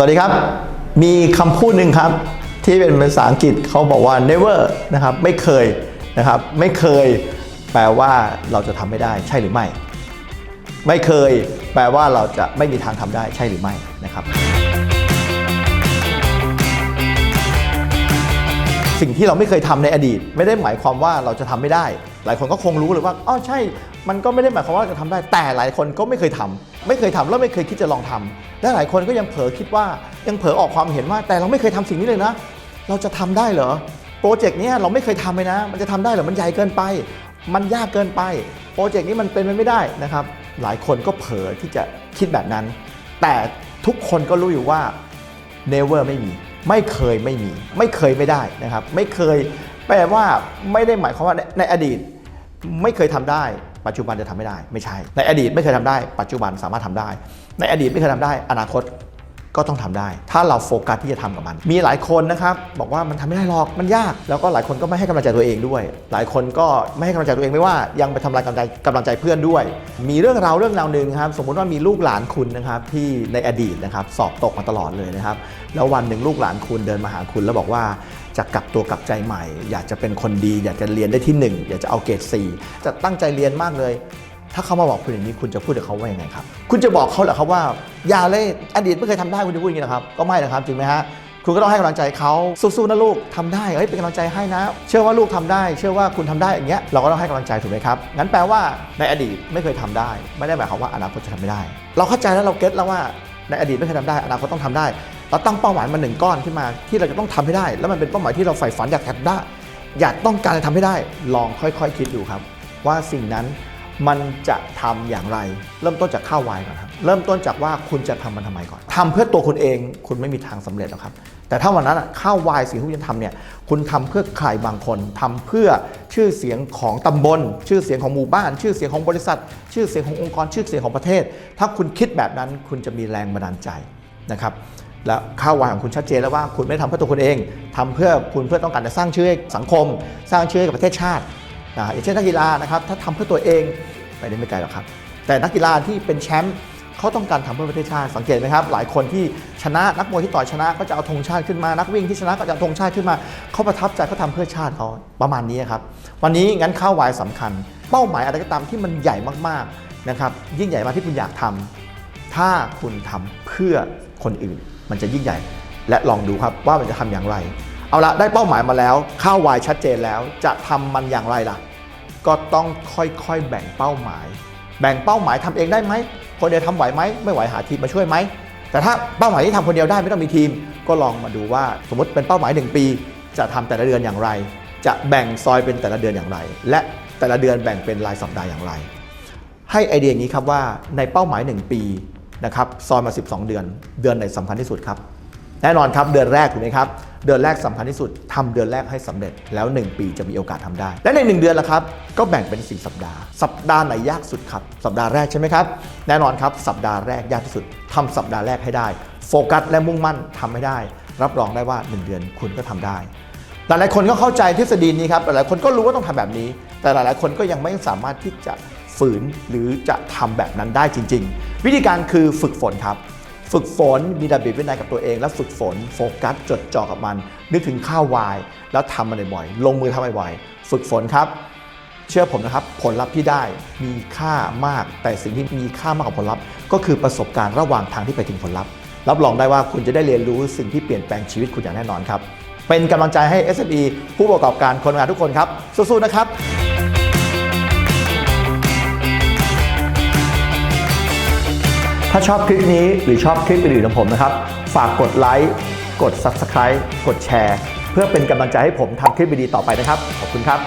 สวัสดีครับ มีคำพูดหนึ่งครับ ที่เป็นภาษาอังกฤษเขาบอกว่า never นะครับ ไม่เคยนะครับ ไม่เคย แปลว่าเราจะทำไม่ได้ใช่หรือไม่ ไม่เคย แปลว่าเราจะไม่มีทางทำได้ใช่หรือไม่นะครับ สิ่งที่เราไม่เคยทำในอดีต ไม่ได้หมายความว่าเราจะทำไม่ได้ หลายคนก็คงรู้เลยว่าอ๋อใช่ มันก็ไม่ได้หมายความว่าเราจะทำได้ แต่หลายคนก็ไม่เคยทำไม่เคยทำแล้วไม่เคยคิดจะลองทำและหลายคนก็ยังเผลอคิดว่ายังเผลอออกความเห็นว่า แต่เราไม่เคยทำสิ่งนี้เลยนะ เราจะทำได้เหรอโปรเจกต์นี้เราไม่เคยทำเลยนะ มันจะทำได้เหรอมันใหญ่เกินไป มันยากเกินไปโปรเจกต์นี้มันเป็นไปไม่ได้นะครับ หลายคนก็เผลอที่จะคิดแบบนั้น แต่ทุกคนก็รู้อยู่ว่า never ไม่มี ไม่เคยไม่มี ไม่เคยไม่ได้นะครับ ไม่เคยแปลว่าไม่ได้หมายความว่าในอดีต ไม่เคยทำได้ ปัจจุบันจะทำไม่ได้ ไม่ใช่ ในอดีตไม่เคยทำได้ ปัจจุบันสามารถทำได้ ในอดีตไม่เคยทำได้ อนาคต ก็ต้องทำได้ ถ้าเราโฟกัสที่จะทำกับมัน มีหลายคนนะครับบอกว่ามันทำไม่ได้หรอกมันยาก แล้วก็หลายคนก็ไม่ให้กำลังใจตัวเองด้วย หลายคนก็ไม่ให้กำลังใจตัวเองไม่ว่ายังไปทำลายกำลังใจกำลังใจเพื่อนด้วย มีเรื่องราวเรื่องราวหนึ่งครับสมมุติว่ามีลูกหลานคุณนะครับที่ในอดีตนะครับสอบตกมาตลอดเลยนะครับแล้ววันหนึ่งลูกหลานคุณเดินมาหาคุณแล้วบอกว่าจะกลับตัวกลับใจใหม่ อยากจะเป็นคนดี อยากจะเรียนได้ที่หนึ่งอยากจะเอาเกรด4จะตั้งใจเรียนมากเลย ถ้าเขามาบอกคุณอย่างนี้คุณจะพูดกับเขาว่ายังไงครับ คุณจะบอกเขาเหรอครับว่า อย่าเลยอดีตไม่เคยทำได้คุณจะพูดอย่างนี้นะครับ ก็ไม่นะครับจริงไหมฮะคุณก็ต้องให้กำลังใจเขาสู้ๆนะลูกทำได้เฮ้ยเป็นกำลังใจให้นะ เชื่อว่าลูกทำได้ เชื่อว่าคุณทำได้อย่างเงี้ยเราก็ต้องให้กำลังใจถูกไหมครับงั้นแปลว่าในอดีตไม่เคยทำได้ ไม่ได้หมายความว่าอนาคตจะทำไม่ได้ เราเข้าใจแล้วเราเก็ตแล้วว่าในอดีตไม่เคยทำได้อนาคตต้องทำได้ เราตั้งเป้าหมายมาหนึ่งก้อนขึ้นมาที่เราจะต้องทำให้ได้ แล้วมันเป็นเป้าหมายที่เราใฝ่ฝันอยากทำได้ อยากต้องการจะทำให้ได้ ลองค่อยๆ คิดดูครับ ว่าสิ่งนั้น มันจะทำอย่างไร เริ่มต้นจากข้าววายก่อนครับ เริ่มต้นจากว่าคุณจะทำมันทำไมก่อนทำเพื่อตัวคุณเองคุณไม่มีทางสำเร็จหรอกครับ แต่ถ้าวันนั้นข้าววายสิ่งที่คุณจะทำเนี่ยคุณทำเพื่อใครบางคนทำเพื่อชื่อเสียงของตำบล ชื่อเสียงของหมู่บ้าน ชื่อเสียงของบริษัท ชื่อเสียงขององค์กรชื่อเสียงของประเทศ ถ้าคุณคิดแบบนั้นคุณจะมีแรงบันดาลใจนะครับแล้วข้าววายของคุณชัดเจนแล้วว่าคุณไม่ได้ทำเพื่อตัวคุณเองทำเพื่อคุณเพื่อต้องการจะสร้างชื่อให้สังคม สร้างชื่อให้กับประเทศชาตินะอย่างเช่นนักกีฬานะครับถ้าทำเพื่อตัวเอง ไปได้ไม่ไกลหรอกครับ แต่นักกีฬาที่เป็นแชมป์เขาต้องการทำเพื่อประเทศชาติสังเกตไหมครับ หลายคนที่ชนะนักมวยที่ต่อยชนะก็จะเอาธงชาติขึ้นมานักวิ่งที่ชนะก็จะเอาธงชาติขึ้นมาเขาประทับใจเขาทำเพื่อชาติเขาประมาณนี้ครับวันนี้งั้นข้าววายสำคัญ เป้าหมายอะไรก็ตามที่มันใหญ่มากๆนะครับยิ่งใหญ่มากที่คุณอยากทำถ้าคุณทำเพื่อคนอื่น มันจะยิ่งใหญ่ และลองดูครับว่ามันจะทำอย่างไร เอาละได้เป้าหมายมาแล้วข้าววายชัดเจนแล้วจะทำมันอย่างไรล่ะ ก็ต้องค่อยๆแบ่งเป้าหมาย แบ่งเป้าหมายทำเองได้ไหม คนเดียวทำไหวไหม ไม่ไหวหาทีมมาช่วยไหม แต่ถ้าเป้าหมายที่ทำคนเดียวได้ไม่ต้องมีทีม ก็ลองมาดูว่าสมมติเป็นเป้าหมาย 1 ปี จะทำแต่ละเดือนอย่างไร จะแบ่งซอยเป็นแต่ละเดือนอย่างไร และแต่ละเดือนแบ่งเป็นรายสัปดาห์อย่างไร ให้ไอเดียอย่างนี้ครับว่าในเป้าหมาย 1 ปีนะครับซอยมา 12 เดือน เดือนไหนสำคัญที่สุดครับ แน่นอนครับเดือนแรกถูกไหมครับ เดือนแรกสำคัญที่สุดทำเดือนแรกให้สำเร็จ แล้ว 1 ปีจะมีโอกาสทำได้ และใน 1 เดือนละครับ ก็แบ่งเป็น 4 สัปดาห์ สัปดาห์ไหนยากสุดครับ สัปดาห์แรกใช่ไหมครับ แน่นอนครับ สัปดาห์แรกยากที่สุดทำสัปดาห์แรกให้ได้ โฟกัสและมุ่งมั่นทำให้ได้ รับรองได้ว่า 1 เดือนคุณก็ทำได้ หลายๆคนก็เข้าใจทฤษฎีนี้ครับ หลายๆคนก็รู้ว่าต้องทำแบบนี้ แต่หลายๆคนก็ยังไม่สามารถที่จะฝืนหรือจะทำแบบนั้นได้จริง ๆ วิธีการคือฝึกฝนครับ ฝึกฝนมีระเบียบวินัยกับตัวเอง แล้วฝึกฝนโฟกัสจดจ่อกับมัน นึกถึงข้าววาย แล้วทำมันบ่อยๆลงมือทำบ่อยๆฝึกฝนครับ เชื่อผมนะครับ ผลลัพธ์ที่ได้มีค่ามาก แต่สิ่งที่มีค่ามากกว่าผลลัพธ์ ก็คือประสบการณ์ระหว่างทางที่ไปถึงผลลัพธ์ รับรองได้ว่าคุณจะได้เรียนรู้สิ่งที่เปลี่ยนแปลงชีวิตคุณอย่างแน่นอนครับเป็นกำลังใจให้ SME ผู้ประกอบการคนงานทุกคนครับสู้ๆนะครับ ถ้าชอบคลิปนี้หรือชอบคลิปอื่นๆของผมนะครับ ฝากกดไลค์ กด Subscribe กดแชร์ เพื่อเป็นกำลังใจให้ผมทำคลิปดีๆต่อไปนะครับ ขอบคุณครับ